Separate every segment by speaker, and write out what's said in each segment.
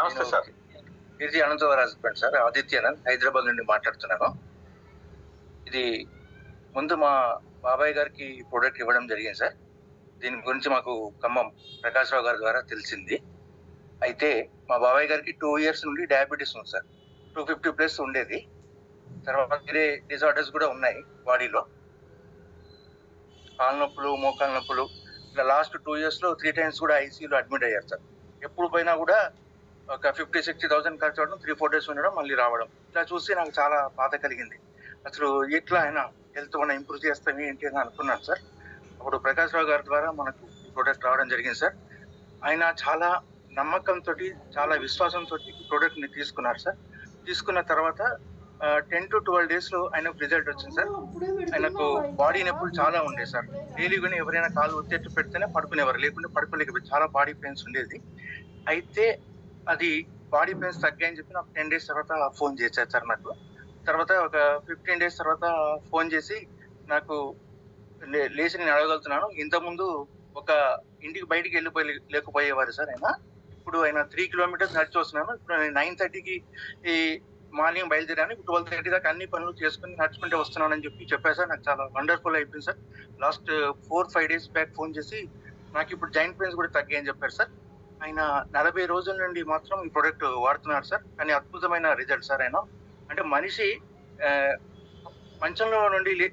Speaker 1: నమస్తే సార్.
Speaker 2: ఇది అనంతవర్ హస్బెండ్ సార్ ఆదిత్యనంద్ హైదరాబాద్ నుండి మాట్లాడుతున్నాను. ఇది ముందు మా బాబాయ్ గారికి ప్రోడక్ట్ ఇవ్వడం జరిగింది సార్. దీని గురించి మాకు ఖమ్మం ప్రకాష్ రావు గారి ద్వారా తెలిసింది. అయితే మా బాబాయ్ గారికి టూ ఇయర్స్ నుండి డయాబెటీస్ ఉంది సార్. టూ ఫిఫ్టీ ప్లస్ ఉండేది. తర్వాత వేరే డిజార్డర్స్ కూడా ఉన్నాయి బాడీలో. కాళ్ళ నొప్పులు మోకాళ్ళ నొప్పులు. ఇలా లాస్ట్ టూ ఇయర్స్లో త్రీ టైమ్స్ కూడా ఐసీయూలో అడ్మిట్ అయ్యారు సార్. ఎప్పుడు పోయినా కూడా ఒక ఫిఫ్టీ సిక్స్టీ థౌసండ్ ఖర్చు అవడం త్రీ ఫోర్ డేస్ ఉండడం మళ్ళీ రావడం. ఇలా చూసి నాకు చాలా బాధ కలిగింది. అసలు ఎట్లా ఆయన హెల్త్ మనం ఇంప్రూవ్ చేస్తాం ఏంటి అని అనుకున్నాను సార్. అప్పుడు ప్రకాష్ రావు గారి ద్వారా మనకు ఈ ప్రోడక్ట్ రావడం జరిగింది సార్. ఆయన చాలా నమ్మకంతో చాలా విశ్వాసంతో ఈ ప్రోడక్ట్ని తీసుకున్నారు సార్. తీసుకున్న తర్వాత టెన్ టు ట్వెల్వ్ డేస్లో ఆయనకు రిజల్ట్ వచ్చింది సార్. ఆయనకు బాడీ నొప్పులు చాలా ఉండే సార్. డైలీ కూడా ఎవరైనా కాలు ఒత్తేట్టు పెడితేనే పడుకునేవారు. లేకుంటే పడుకోలేకపోయి చాలా బాడీ పెయిన్స్ ఉండేది. అయితే అది బాడీ పెయిన్స్ తగ్గాయని చెప్పి నాకు టెన్ డేస్ తర్వాత ఫోన్ చేశారు సార్ నాకు. తర్వాత ఒక ఫిఫ్టీన్ డేస్ తర్వాత ఫోన్ చేసి నాకు లే- లేచి నేను అడగలుగుతున్నాను ఇంతకుముందు ఒక ఇంటికి బయటికి వెళ్ళిపోయి లేకపోయేవారు సార్ ఆయన. ఇప్పుడు ఆయన త్రీ కిలోమీటర్స్ నడిచి వస్తున్నాను. ఇప్పుడు నేను నైన్ థర్టీకి ఈ మార్నింగ్ బయలుదేరాను. ట్వెల్వ్ థర్టీ దాకా అన్ని పనులు చేసుకుని నడుచుకుంటే వస్తున్నానని చెప్పి చెప్పారు సార్. నాకు చాలా వండర్ఫుల్ అయిపోయింది sir. Last four five days back phone చేసి నాకు ఇప్పుడు జాయింట్ పెయిన్స్ కూడా తగ్గాయని చెప్పారు సార్. ఆయన నలభై రోజుల నుండి మాత్రం ఈ ప్రొడక్ట్ వాడుతున్నారు సార్. కానీ అద్భుతమైన రిజల్ట్ సార్ ఆయన. అంటే మనిషి మంచంలో నుండి లే-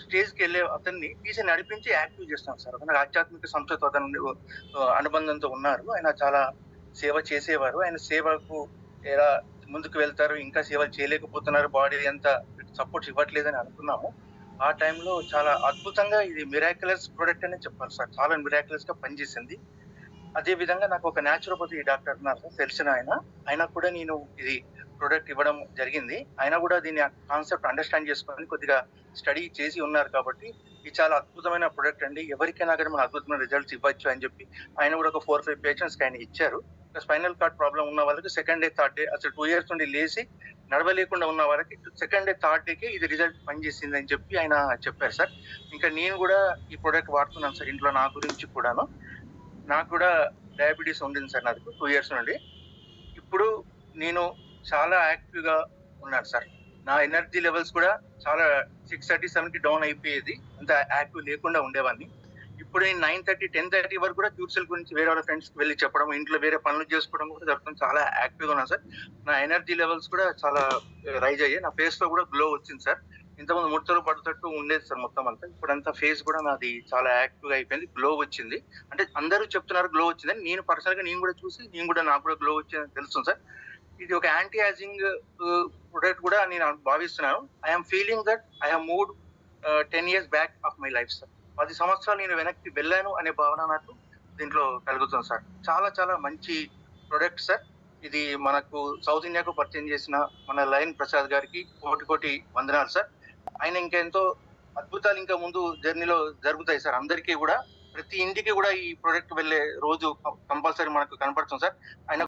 Speaker 2: స్టేజ్కి వెళ్ళే అతన్ని తీసి నడిపించి యాక్టివ్ చేస్తాం సార్. అతను ఆధ్యాత్మిక సంస్థతో అతను అనుబంధంతో ఉన్నారు. ఆయన చాలా సేవ చేసేవారు. ఆయన సేవకు ఎలా ముందుకు వెళ్తారు ఇంకా సేవలు చేయలేకపోతున్నారు బాడీ ఎంత సపోర్ట్ ఇవ్వట్లేదని అనుకున్నాము. ఆ టైంలో చాలా అద్భుతంగా ఇది మిరాకులర్స్ ప్రోడక్ట్ అనే చెప్పాలి సార్. చాలా మిరాక్యులస్గా పనిచేసింది. అదే విధంగా నాకు ఒక న్యాచురోపతి డాక్టర్ నాకు తెలిసిన ఆయన. ఆయన కూడా నేను ఇది ప్రోడక్ట్ ఇవ్వడం జరిగింది. ఆయన కూడా దీని కాన్సెప్ట్ అండర్స్టాండ్ చేసుకొని కొద్దిగా స్టడీ చేసి ఉన్నారు కాబట్టి ఇది చాలా అద్భుతమైన ప్రోడక్ట్ అండి. ఎవరికైనా కానీ మన అద్భుతమైన రిజల్ట్స్ ఇవ్వచ్చు అని చెప్పి ఆయన కూడా ఒక ఫోర్ ఫైవ్ పేషెంట్స్ ఆయన ఇచ్చారు. స్పైనల్ కార్డ్ ప్రాబ్లం ఉన్న వాళ్ళకి సెకండ్ డే థర్డ్ డే అసలు టూ ఇయర్స్ నుండి లేచి నడవలేకుండా ఉన్న వాళ్ళకి సెకండ్ డే థర్డ్ డేకి ఇది రిజల్ట్ పనిచేసింది అని చెప్పి ఆయన చెప్పారు సార్. ఇంకా నేను కూడా ఈ ప్రోడక్ట్ వాడుతున్నాను సార్ ఇంట్లో నా గురించి కూడాను. నాకు కూడా డయాబెటీస్ ఉండింది సార్ నాకు టూ ఇయర్స్ నుండి. ఇప్పుడు నేను చాలా యాక్టివ్గా ఉన్నాను సార్. నా ఎనర్జీ లెవెల్స్ కూడా చాలా సిక్స్ థర్టీ సెవెన్కి డౌన్ అయిపోయేది. అంత యాక్టివ్ లేకుండా ఉండేవాడిని ఇప్పుడు నేను నైన్ థర్టీ టెన్ థర్టీ వరకు కూడా ట్యూబ్సెల్ గురించి వేరే వాళ్ళ ఫ్రెండ్స్కి వెళ్ళి చెప్పడం ఇంట్లో వేరే పనులు చేసుకోవడం కూడా జరుగుతుంది. చాలా యాక్టివ్గా ఉన్నాను సార్. నా ఎనర్జీ లెవెల్స్ కూడా చాలా రైజ్ అయ్యాయి. నా ఫేస్లో కూడా గ్లో వచ్చింది సార్. ఇంతకుముందు ముడతలు పడుతట్టు ఉండేది సార్ మొత్తం అంతా. ఇప్పుడంతా ఫేస్ కూడా నాది చాలా యాక్టివ్గా అయిపోయింది గ్లో వచ్చింది. అంటే అందరూ చెప్తున్నారు గ్లో వచ్చిందని నేను పర్సనల్గా నేను కూడా చూసి నేను కూడా నాకు కూడా గ్లో వచ్చిందని తెలుస్తుంది సార్. ఇది ఒక యాంటీ యాజింగ్ ప్రొడక్ట్ కూడా నేను భావిస్తున్నాను. I'm feeling that I have moved ten years back of my life sir పది సంవత్సరాలు నేను వెనక్కి వెళ్ళాను అనే భావన నాకు దీంట్లో కలుగుతుంది సార్ చాలా చాలా మంచి ప్రొడక్ట్ సార్ ఇది మనకు సౌత్ ఇండియాకు పరిచయం చేసిన మన లయన్ ప్రసాద్ గారికి కోటి కోటి వందనాలు సార్ ఆయన ఇంకా ఎంతో అద్భుతాలు ఇంకా ముందు జర్నీలో జరుగుతాయి సార్. అందరికీ కూడా ప్రతి ఇంటికి కూడా ఈ ప్రోడక్ట్ వెళ్ళే రోజు కంపల్సరీ మనకు కనపడుతుంది సార్. ఆయన